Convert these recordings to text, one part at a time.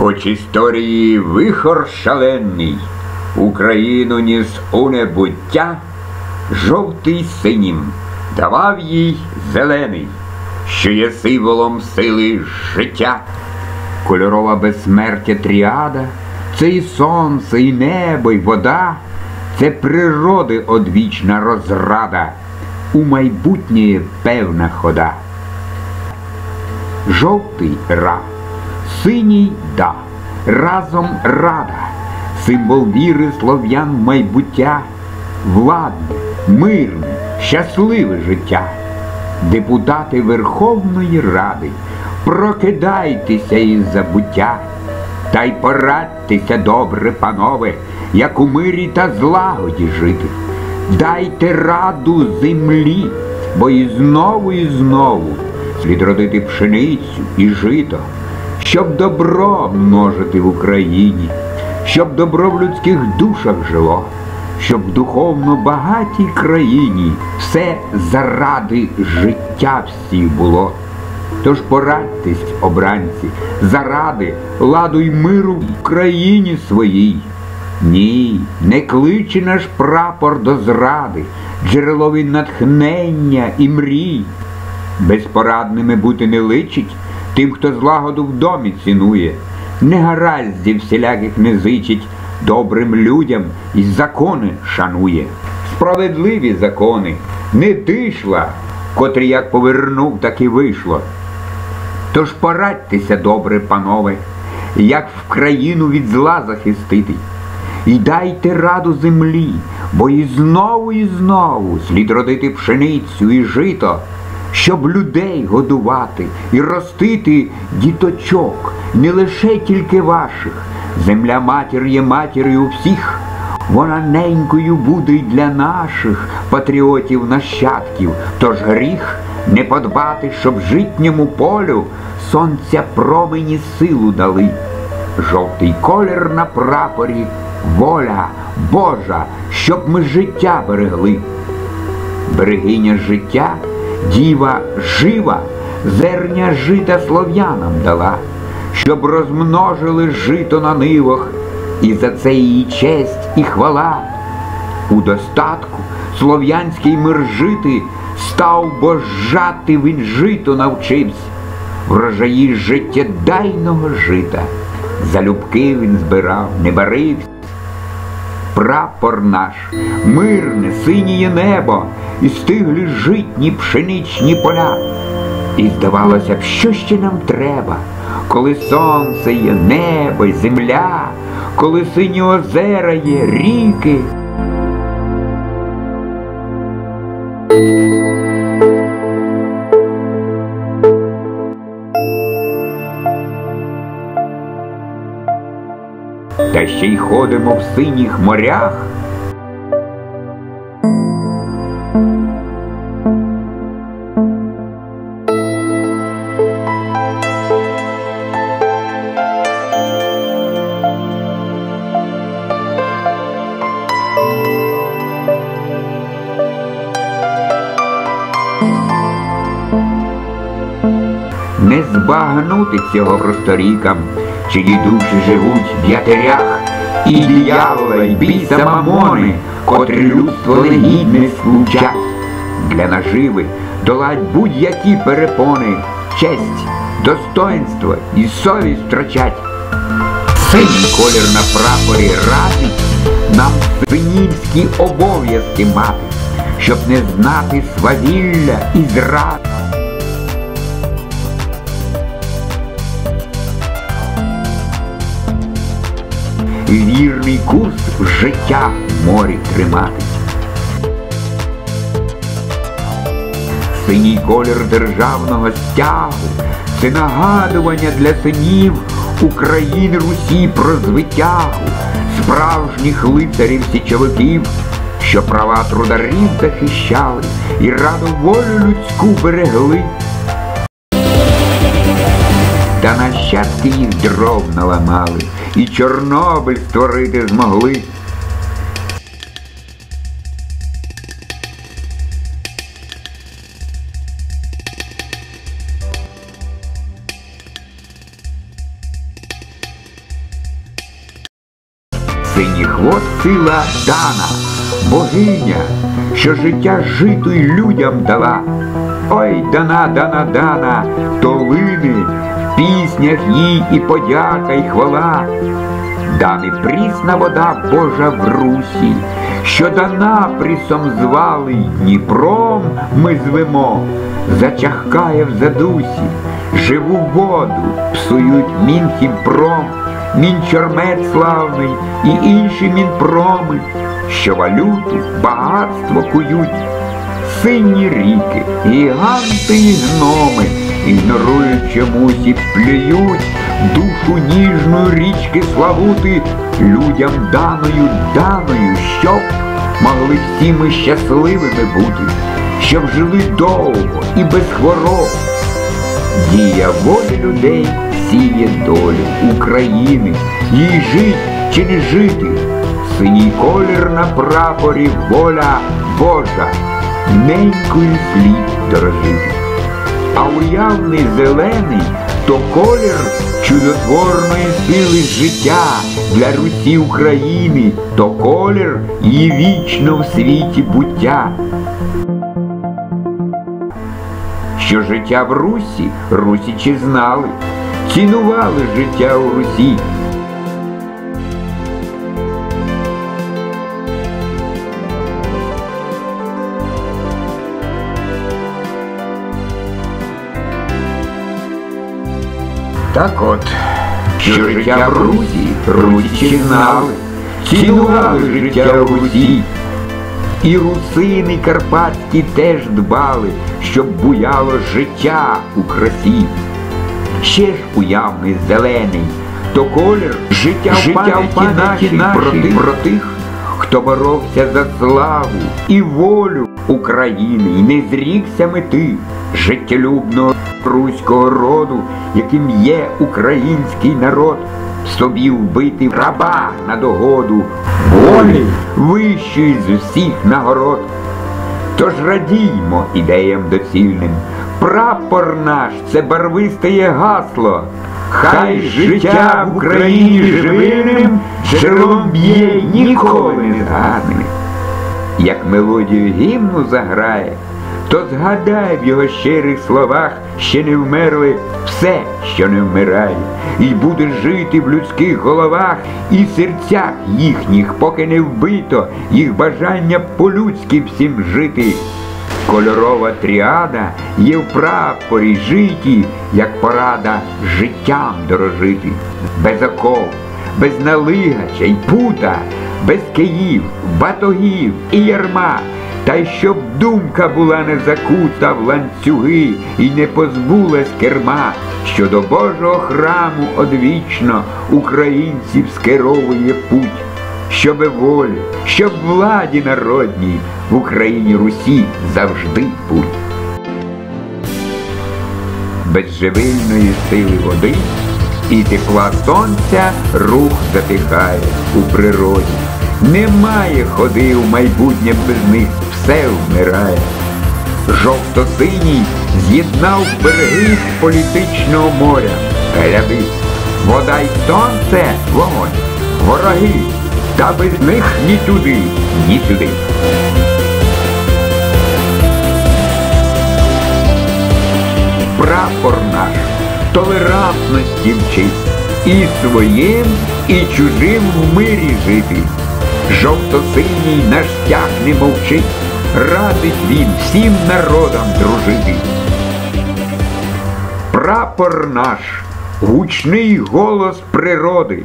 Хоч історії вихор шаленний, Україну ніс у небуття, жовтий синім давав їй зелений, що є символом сили життя. Кольорова безсмертя тріада, це і сонце, і небо, і вода, це природи одвічна розрада, у майбутнє певна хода. Жовтий ра, синій да, разом рада, символ віри слов'ян майбуття, владне, мирне, щасливе життя. Депутати Верховної Ради, прокидайтеся із забуття, та й порадьтеся, добре, панове, як у мирі та злагоді жити. Дайте раду землі, бо і знову, і знову слід родити пшеницю і жито, щоб добро множити в Україні, щоб добро в людських душах жило, щоб в духовно багатій країні все заради життя всіх було. Тож порадьтесь, обранці, заради ладу й миру в країні своїй. Ні, не кличе наш прапор до зради, джерелові натхнення і мрій. Безпорадними бути не личить тим, хто злагоду в домі цінує, негараздів всіляких не зичить, добрим людям і закони шанує. Справедливі закони не дишла, котрі як повернув, так і вийшло. Тож порадьтеся, добре, панове, як в країну від зла захистити. І дайте раду землі, бо і знову, і знову слід родити пшеницю і жито, щоб людей годувати і ростити діточок, не лише тільки ваших. Земля матір є матір'ю всіх. Вона ненькою буде й для наших патріотів нащадків, тож гріх не подбати, щоб житньому полю сонця промені силу дали. Жовтий колір на прапорі, воля Божа, щоб ми життя берегли. Берегиня життя, діва жива, зерня жита слов'янам дала, щоб розмножили жито на нивах, і за це її честь і хвала. У достатку слов'янський мир жити став, бо жати він жито навчився, врожаї життєдайного жита. Залюбки він збирав, не барився. Прапор наш, мирне, синіє небо, і стиглі житні пшеничні поля. І здавалося б, що ще нам треба, коли сонце є, небо й земля, коли сині озера є, ріки. Та ще й ходимо в синіх морях. Не збагнути цього просторікам, чиї душі живуть в ятерях, і діявола, й біса мамони, котрі людство негідне сплучать. Для наживи долать будь-які перепони, честь, достоинство і совість втрачать. Синій колір на прапорі радить нам синівські обов'язки мати, щоб не знати свавілля і зрад. Вірний курс життя в морі тримати. Синій колір державного стягу це нагадування для синів України Русі про звитягу, справжніх лицарів січовиків, що права трударів захищали і раду волю людську берегли. Та нащадки їх дров наламали, і Чорнобиль створити змогли. Синій хвост сила дана, богиня, що життя житу й людям дала. Ой, дана, дана, дана, долини піснях їй і подяка, і хвала. Дани прісна вода Божа в русі, що дана присом звали Дніпром ми звемо, зачахкає в задусі, живу воду псують мінхімпром, мінчормет славний і інші мінпроми, що валюту багатство кують. Сині ріки, гіганти і гноми, ігнорують чомусь і плюють душу ніжну річки славути людям даною, даною, щоб могли всі ми щасливими бути, щоб жили довго і без хвороб. Дія волі людей сіє долю України, їй жить чи не жити, синій колір на прапорі воля Божа ненькою слід дорожити. А уявний зелений то колір чудотворної сили життя для Русі України, то колір її вічно в світі буття. Що життя в Русі русічі знали, цінували життя у Русі. Так от, що життя в Русі русичі знали, цінували життя в Русі. І русини карпатські теж дбали, щоб буяло життя у красі. Ще ж уявний зелений, то колір життя, в пам'яті нашій про тих, про тих, хто боровся за славу і волю України, і не зрікся мети життєлюбного руського роду, яким є український народ, собі вбити раба на догоду, волі вищої з усіх нагород. Тож радіймо ідеям доцільним. Прапор наш це барвистеє гасло. Хай життя в Україні живиним джерелом б'є ніколи не згадним. Як мелодію гімну заграє, то згадай в його щирих словах, ще не вмерли все, що не вмирає, і буде жити в людських головах і серцях їхніх, поки не вбито їх бажання по-людськи всім жити. Кольорова тріада є в прапорі житті, як порада життям дорожити, без оков, без налигача й пута, без київ, батогів і ярма. Та й щоб думка була не закута в ланцюги і не позбулась керма, що до Божого храму одвічно українців скеровує путь, щоби волі, щоб владі народній в Україні Русі завжди путь. Без живильної сили води і тепла сонця рух затихає у природі. Немає ходи в майбутнє без них, все вмирає. Жовто-синій з'єднав береги політичного моря. Гляди, вода й сонце вогонь, вороги, та без них ні туди, ні сюди. Прапор наш толерантності вчить і своїм, і чужим в мирі жити. Жовто-синій наш стяг не мовчить, радить він всім народам дружити. Прапор наш, гучний голос природи,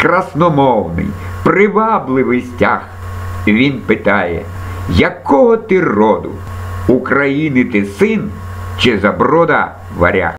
красномовний, привабливий стяг. Він питає, якого ти роду? України ти син чи заброда варяг?